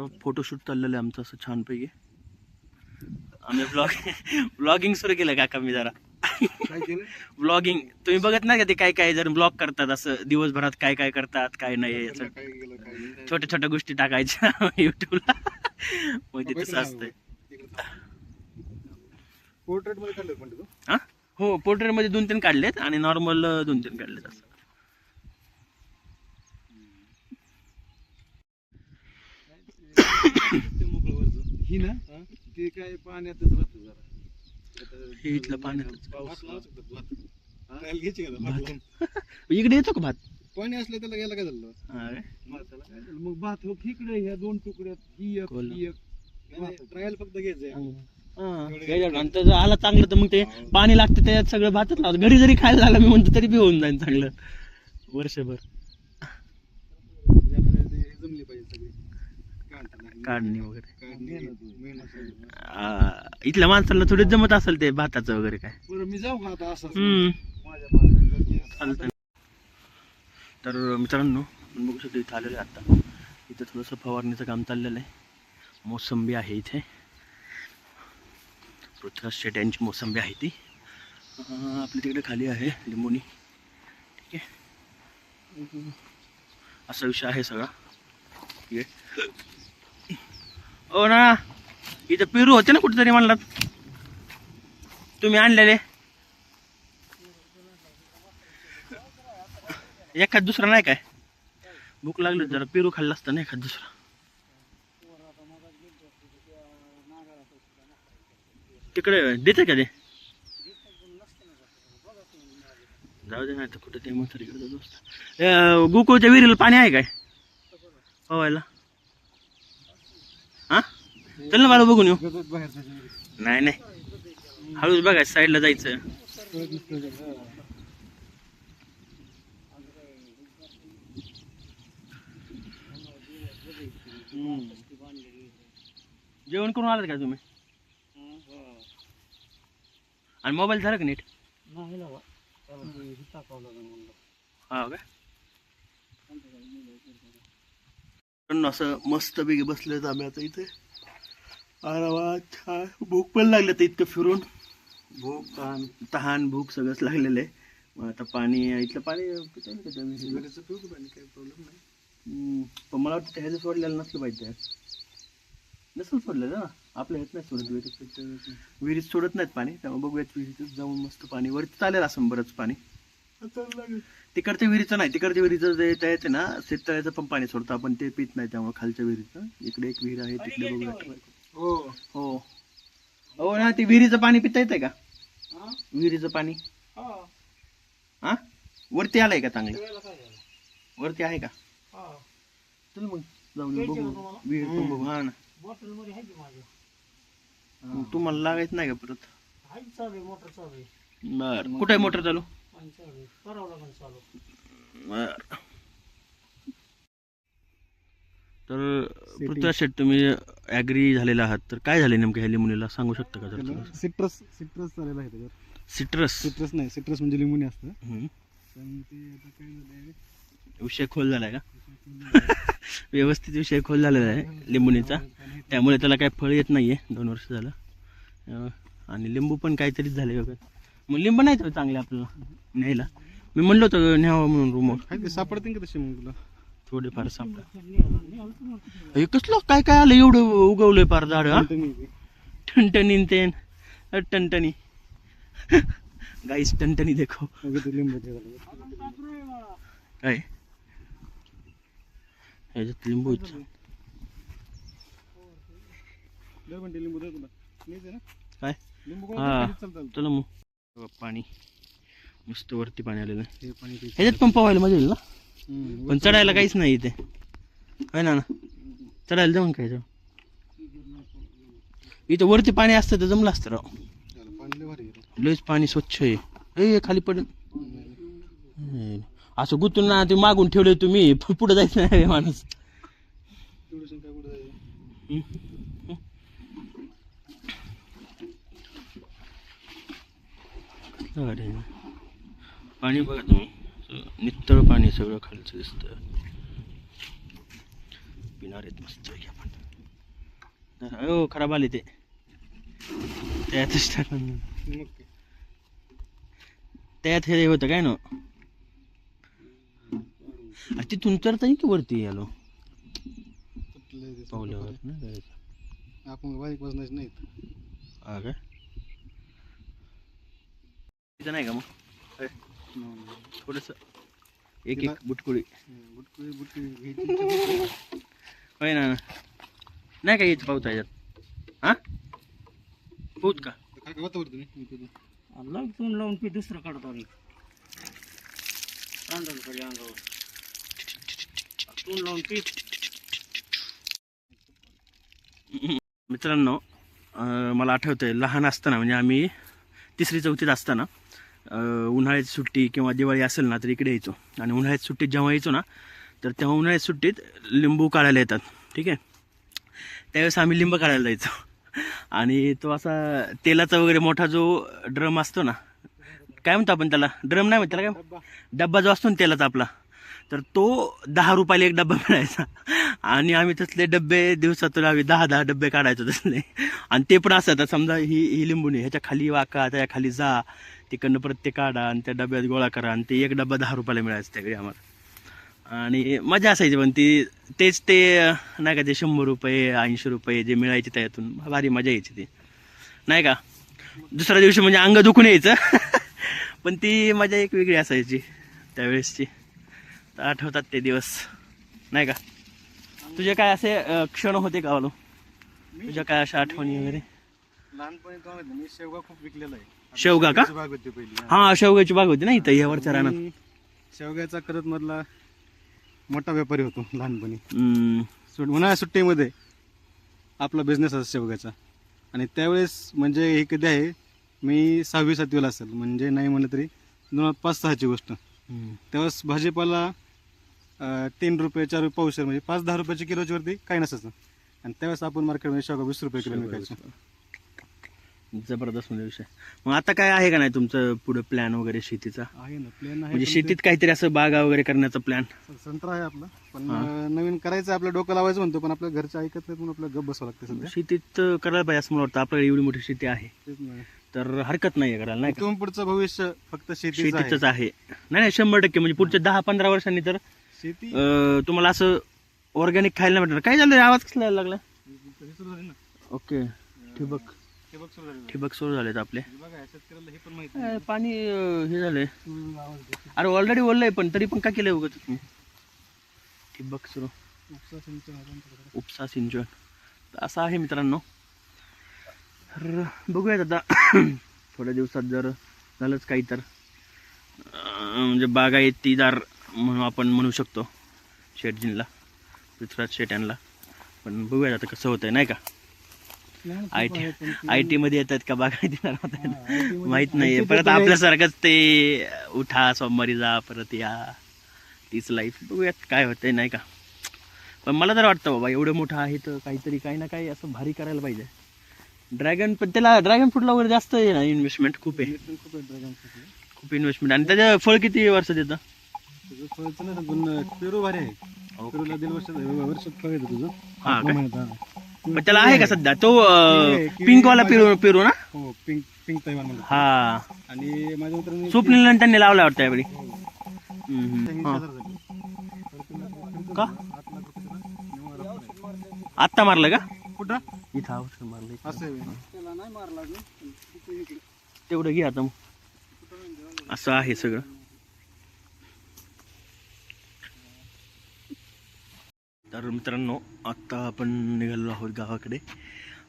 आता फोटोशूट चाललेलं आहे आमचं असं छानपैकी. आम्ही ब्लॉग ब्लॉगिंग सुरू केलं काका मी जरा. ब्लॉगिंग तुम्ही बघत नाही का ते काय काय जर ब्लॉग करतात असं दिवसभरात काय काय करतात काय नाही छोट्या छोट्या गोष्टी टाकायच्या युट्यूबला मग ते तसं असतंय. पोर्ट्रेटमध्ये हा? हो पोर्ट्रेटमध्ये दोन तीन काढलेत आणि नॉर्मल दोन तीन काढलेत असं. ही ना ते काय पाण्यातच राहत जरा. हे इथलं पाण्यातच. पाऊस घ्यायची. इकडे येतो का भात? पाणी असलं त्याला गेला काय झालं? मग भात हो इकडे ह्या दोन तुकड्यात ही एक. ही एक. ट्रायल फक्त घ्यायचंय हा. त्याचं आलं चांगलं तर मग ते पाणी लागतं त्याच्यात सगळं भातच लावतं. घरी जरी खायला झालं मी म्हणतो तरी बी होऊन जाईल चांगलं. वर्षभर जमली पाहिजे सगळी काढताना. काढणी वगैरे. इथल्या माणसाला थोडं जमत असेल ते भाताचं वगैरे काय. मी जाऊ का आता असं? तर मित्रांनो बघू शकतो इथं आलेलं आहे आता. इथं थोडंसं फवारणीचं काम चाललेलं आहे. मोसंबी आहे इथे. पृथ्वीराज शेट यांची मोसंबी आहे ती. आपली तिकडे खाली आहे लिंबोनी. ठीक आहे. असा विषय आहे सगळा. ठीक आहे. ओ ना. इथं पेरू होते ना कुठेतरी म्हणलात. तुम्ही आणलेले. एखाद दुसरा नाही काय? भूक लागली जरा पेरू खाल्ला असता ना एखाद दुसरा. तिकडे देते का ते? जाऊ दे नाही तर कुठे ते मग इकडे जाऊ गोकुळच्या विहिरीला पाणी आहे काय? पवायला हा? चल ना मला बघून येऊ. नाही नाही. हळूच बघा साईडला जायचं. जेवण करून आलात का तुम्ही? आणि मोबाईल झाला का नीट? हा का? पण असं मस्त पैकी बसले आम्ही आता इथे. आरामात छान भूक पण लागलं तर इतकं फिरून. भूक? तहान तहान भूक सगळंच लागलेलं आहे. मग आता पाणी इथलं पाणी पिता येईल का त्या विहिरीचं? घरीचं पिऊ का पाणी? काही प्रॉब्लेम नाही. हम्म, पण मला वाटतं ह्याचं सोडलेलं नसलं पाहिजे. नसेल सोडलेलं ना? आपल्या ह्यात नाही सोडत विहिरीत. विहिरीत सोडत नाहीत पाणी. त्यामुळे बघूयात विहिरीतच जाऊन मस्त पाणी. वरती चालेल असं बरंच पाणी. तिकडच्या विहिरीचं नाही तिकडच्या विहिरीचं जे येते ना शेततळ्याचं पण पाणी सोडतं आपण ते पित नाही त्यामुळे खालच्या विहिरीचं. इकडे एक विहीर आहे तिकडे हो. हो. हो ना ते विहिरीचं पाणी पिता येतंय का? विहिरीचं पाणी? हा. वरती आलंय का चांगलं? वरती आहे का? चल मग जाऊन बघू. विहीर पण बघू. हा ना. तुम्हाला लागायचं नाही का परत? बर. कुठे आहे मोटर चालू? बर. तर पृथ्वीराज शेट तुम्ही ऍग्री झालेला आहात. तर काय झाले नेमकं ह्या लिंबुनीला सांगू शकता का जर सिट्रस सिट्रस चालेल आहे त्याच्यावर. सिट्रस सिट्रस नाही सिट्रस म्हणजे लिंबूनी असतं. हम्म. पण ते आता काय झालंय? विषय खोल झालाय का? व्यवस्थित विषय खोल झालेला आहे लिंबुनीचा. त्यामुळे त्याला काही फळ येत नाहीये. दोन वर्ष झालं. अं, आणि लिंबू पण काहीतरीच झाले बघा. मग लिंबू नाही तर चांगले आपल्याला न्यायला. मी म्हणलो होतो न्यावं म्हणून रूमवर काय ते सापडतील का तसे मग तुला? थोडेफार सापडा. हे कसलं काय काय आलं एवढं उगवलंय पार झाड हा? टनटनी ते टनटनी गाईस टनटनी देखो. लिंबू काय? ह्याच्यात लिंबू ना? काय? हा चला मग. पाणी. मस्त वरती पाणी आलेलं. हे पाणी. ह्याच्यात पण पोहायला मजा येईल ना. पण चढायला काहीच नाही इथे. आहे ना ना? चढायला जाऊन काय जाऊ. इथं वरती पाणी असतं तर जमलं असतं राव. लयच पाणी स्वच्छ आहे. ए खाली पडून हे, असं गुतून ना ते मागून ठेवले तुम्ही. पुढे जायचं नाही माणूस. अरे पाणी बघा तुम्ही. नितळ पाणी सगळं खालचं दिसतं. पिणार आहेत मस्त आपण. हो खराब आले ते. त्यातच टाकून. त्यात हे होतं काय ना? तिथून तर की वरती आलो पावल्यावर जायचं. आपण बारीक वजनाचे नाहीत. हा काय तिथं नाही का मग? थोडस एक एक बुटकुळी. बुटकुळी बुटकुळी होय ना नाही का येत पावता याच्यात? हा? पोहत का? होतं तुम्ही? लावून लावून पी दुसरं काढतो आम्ही. अंगावर. लावून पी मित्रांनो मला आठवतंय लहान असताना म्हणजे आम्ही तिसरी चौथीत असताना अं, उन्हाळ्याची सुट्टी किंवा दिवाळी असेल ना तर इकडे यायचो. आणि उन्हाळ्यात सुट्टीत जेव्हा यायचो ना तर तेव्हा उन्हाळ्यात सुट्टीत लिंबू काढायला येतात. ठीक आहे? त्यावेळेस आम्ही लिंब काढायला जायचो. आणि तो असा तेलाचा वगैरे मोठा जो ड्रम असतो ना काय म्हणतो आपण त्याला? ड्रम नाही म्हणतो त्याला काय? डब्बा जो असतो ना तेलाचा आपला तर तो दहा रुपयाला एक डब्बा मिळायचा. आणि आम्ही तसले डब्बे दिवसातून आम्ही दहा दहा डब्बे काढायचो तसले. आणि ते पण असं आता समजा ही ही लिंबूने ह्याच्या खाली वाका त्याच्याखाली जा तिकडनं परत ते काढा आणि त्या डब्यात गोळा करा आणि ते एक डब्बा दहा रुपयाला मिळायचं त्याकडे आम्हाला. आणि मजा असायची पण ती तेच ते नाही का ते शंभर रुपये ऐंशी रुपये जे मिळायचे त्यातून भारी मजा यायची ती. नाही का? दुसऱ्या दिवशी म्हणजे अंग दुखून यायचं. पण ती मजा एक वेगळी असायची त्यावेळेसची. तर आठवतात ते दिवस. नाही का? तुझे काय असे क्षण होते का वालो तुझ्या काय अशा आठवणी वगैरे? लहानपणी मी शेवगा खूप विकलेला आहे. शेवगा का? शेवग्याची बाग होती पहिली हा. हा शेवगाची बाग होती ना इथं यावरच्या रानात. मी शेवग्याचा करत मधला मोठा व्यापारी होतो लहानपणी. हम्म, सुट उन्हाळ्या सुट्टीमध्ये आपला बिझनेस असतो शेवग्याचा. आणि त्यावेळेस म्हणजे हे कधी आहे मी सहावी सातवीला असेल म्हणजे नाही म्हणलं तरी दोन हजार पाच सहाची गोष्ट. हम्म. त्यावेळेस भाजीपाला अं, तीन रुपये चार रुपये पावशेर म्हणजे पाच दहा रुपयाच्या किलोच्या वरती काही नसायचं आणि त्यावेळेस आपण मार्केटमध्ये शेवगा वीस रुपये किलो विकायचो. जबरदस्त म्हणजे विषय. मग आता काय आहे का नाही तुमचं पुढे प्लॅन वगैरे शेतीचा? आहे ना प्लॅन आहे म्हणजे पण शेतीत काहीतरी असं बागा वगैरे करण्याचा प्लॅन ते संत्रा आहे आपला पण हा. अं, नवीन करायचं आपलं डोकं लावायचं म्हणतो पण आपल्या घरचे ऐकत नाही म्हणून आपलं गप बसावं लागतं सध्या. शेतीत अ, करायला पाहिजे असं मला वाटतं. आपल्याकडे एवढी मोठी शेती आहे. तेच नाही. तर हरकत नाही आहे करायला नाही का? इथून पुढचं भविष्य फक्त शेतीच शेतीच आहे. नाही नाही शंभर टक्के. म्हणजे पुढच्या दहा पंधरा वर्षांनी तर शेती अं, तुम्हाला असं ऑर्गॅनिक खायला नाही भेटणार. काय झालं? आवाज कसला यायला लागला? ओके. ठिबक. बघ सुरू झाली ठिबक सुरू झालेत आपले. बघा शेतकऱ्याला हे पण माहिती अं, पाणी अं, हे झालंय. आवाज. अरे ऑलरेडी बोललंय पण तरी पण काय केलंय उगत तुम्ही? ठिबक सुरू. उपसा सिंचन आहे. उपसा सिंचन. तर असं आहे मित्रांनो. तर बघूयात आता. थोड्या दिवसात जर झालंच काही तर. अं, म्हणजे बागायतीदार म्हणून आपण म्हणू शकतो. शेटजींना पृथ्वीराज शेट यांना पण बघूयात आता कसं होतंय नाही का? आय टी आय टी मध्ये येतात का होत IT मध्ये- माहीत नाहीये परत आपल्यासारखंच ते उठा सोमवारी जा परत या. तीच लाईफ बघूयात काय होतंय नाही का? पण मला तर वाटतं बाबा एवढं मोठं आहे तर काहीतरी काही ना काही असं भारी करायला पाहिजे. ड्रॅगन पण त्याला ड्रॅगन फ्रूटला वगैरे जास्त आहे ना इन्व्हेस्टमेंट खूप आहे. खूप आहे इन्व्हेस्टमेंट आणि त्याचं फळ किती वर्ष देतं? तुझं फळचं नाही पण पेरू भारी आहे. पेरूला दीड वर्ष वर्षात फळ येतं तुझं हा. पण त्याला आहे का सध्या? तो पिंक वाला पेरू पेरू ना? हो पिंक पिंक तैवान हा. आणि माझ्या मित्रांनी स्वप्नील त्यांनी लावला वाटतं यावेळी. हा. का? आत्ता मारलं का? कुठं? इथं औषध मारलं? असं. तेवढं घे आता मग. असं आहे सगळं. तर मित्रांनो आत्ता आपण निघालो आहोत गावाकडे.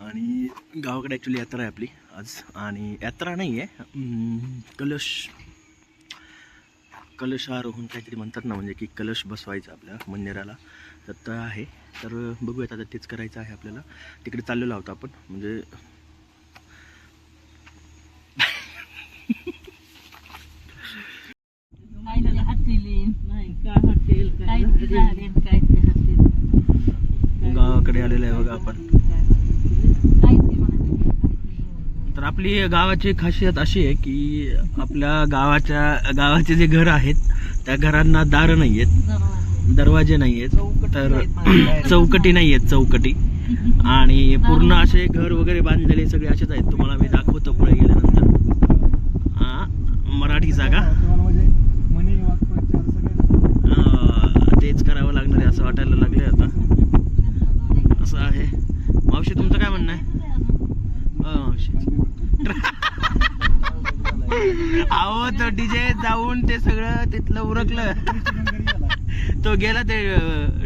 आणि गावाकडे ॲक्च्युली यात्रा आहे आपली आज. आणि यात्रा नाही आहे कलश कलशारोहण काहीतरी म्हणतात ना म्हणजे की कलश बसवायचा आपल्या मंदिराला. तर ते आहे. तर बघूयात आता तेच करायचं आहे आपल्याला. तिकडे चाललेलो आहोत आपण म्हणजे हॉटेल नाही काय हॉटेल गावाकडे आलेलो आहे बघा आपण. तर आपली गावाची खासियत अशी आहे की आपल्या गावाच्या गावाचे जे घर आहेत त्या घरांना दार नाही आहेत दरवाजे नाही आहेत तर चौकटी नाही आहेत चौकटी. आणि पूर्ण असे घर वगैरे बांधलेले सगळे असेच आहेत. तुम्हाला मी दाखवतो पुढे गेल्यानंतर. हा मराठी जागा. तेच करावं लागणार आहे असं वाटायला लागले आता. असं आहे. मावशी तुमचं काय म्हणणं आहे? अं, मावशी. अहो तो डीजे जाऊन ते सगळं तिथलं उरकलं. तो गेला ते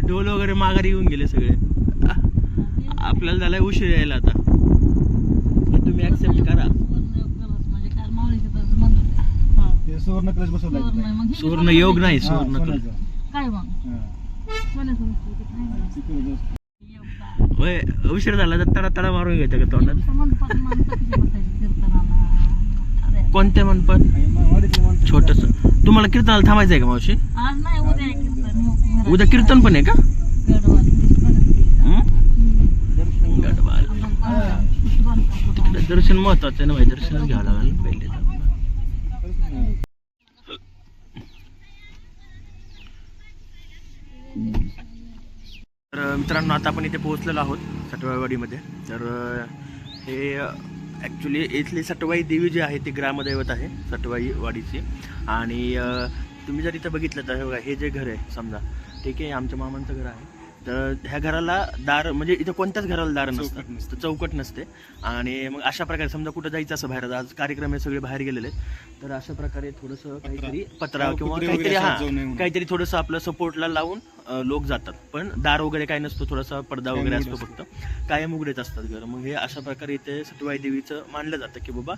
ढोल वगैरे माघारी येऊन गेले सगळे. आपल्याला झालाय उशीर यायला आता. हे तुम्ही ऍक्सेप्ट करा. म्हणजे. हा. सुवर्ण आहे. हे योग नाही हा, सुवर्ण कलश. सोन्याचं. काय मग हा. कोणाचं नसतं ते नाही का? तिकडे जाऊ. योग काय? होय उशीर झाला तर तडा तडा मारून घ्यायचं का तोंडात? कोणत्या माणसं छोटस. तुम्हाला कीर्तनाला थांबायचं आहे का मावशी? आज नाही उद्या आहे कीर्तन योग उद्या कीर्तन पण आहे का? गडवाल. हं? तिकडे दर्शन महत्वाचं आहे ना भाई दर्शनच घ्यावं लागेल. तर. तर मित्रांनो आता आपण इथे पोहोचलेलो आहोत सटवाईवाडीमध्ये तर हे ॲक्च्युली इथली सटवाई देवी जी आहे ती ग्रामदैवत आहे सटवाई वाडीची आणि तुम्ही जर इथं बघितलं तर हे बघा, हे जे घर आहे समजा ठीक आहे आमच्या मामांचं घर आहे तर ह्या घराला दार म्हणजे इथं कोणत्याच घराला दार नसतं चौकट नसते आणि मग अशा प्रकारे समजा कुठं जायचं असं बाहेर आज कार्यक्रम हे सगळे बाहेर गेलेले आहेत. तर अशा प्रकारे थोडंसं काहीतरी पत्रा किंवा काहीतरी हा. काहीतरी थोडंसं आपलं सपोर्टला लावून लोक जातात. पण दार वगैरे काय नसतो थोडासा पडदा वगैरे असतो फक्त. कायम उघडेच असतात घर. मग हे अशा प्रकारे इथे सटवाई देवीचं मानलं जातं की बाबा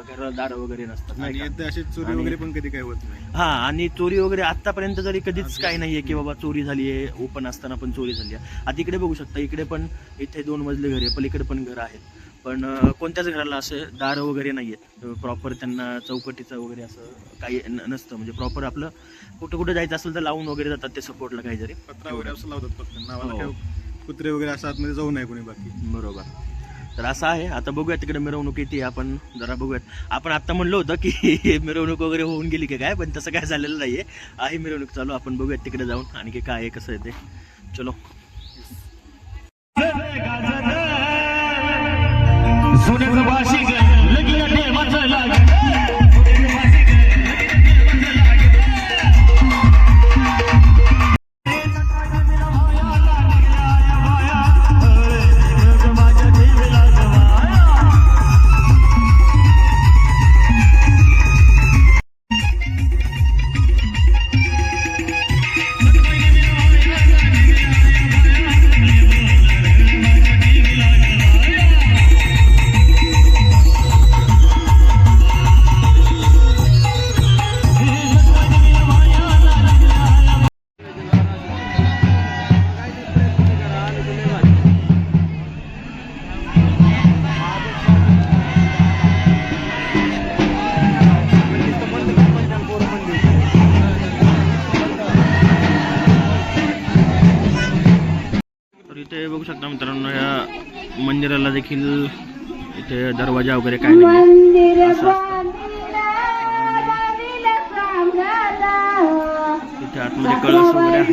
घराला दार वगैरे नसतात अशी चोरी वगैरे पण कधी काही होत नाही. हा आणि चोरी वगैरे आतापर्यंत तरी कधीच काही नाहीये की बाबा चोरी झाली आहे ओपन असताना पण चोरी झाली आहे. आता इकडे बघू शकता इकडे पण इथे दोन मजले घर आहे पलीकडे पण घर आहेत. पण कोणत्याच घराला असं दार वगैरे नाही आहेत प्रॉपर त्यांना चौकटीचं वगैरे असं काही नसतं. म्हणजे प्रॉपर आपलं कुठं कुठं जायचं असेल तर लावून वगैरे जातात ते सपोर्टला काहीतरी. पत्रा वगैरे असं लावतात फक्त. नावाला हो. काय कुत्रे वगैरे असं आतमध्ये जाऊ नये कोणी बाकी. बरोबर. तर असं आहे. आता बघूया तिकडे मिरवणूक येते. आपण जरा बघूयात. आपण आता म्हणलो होतं की मिरवणूक वगैरे होऊन गेली की काय? पण तसं काय झालेलं नाहीये. आहे मिरवणूक चालू. आपण बघूयात तिकडे जाऊन आणखी काय आहे कसं आहे ते. चलो. इथे बघू शकता मित्रांनो या मंदिराला देखील इथे दरवाजा वगैरे काय नाही असतं. इथे आतमध्ये कळस वगैरे आहे.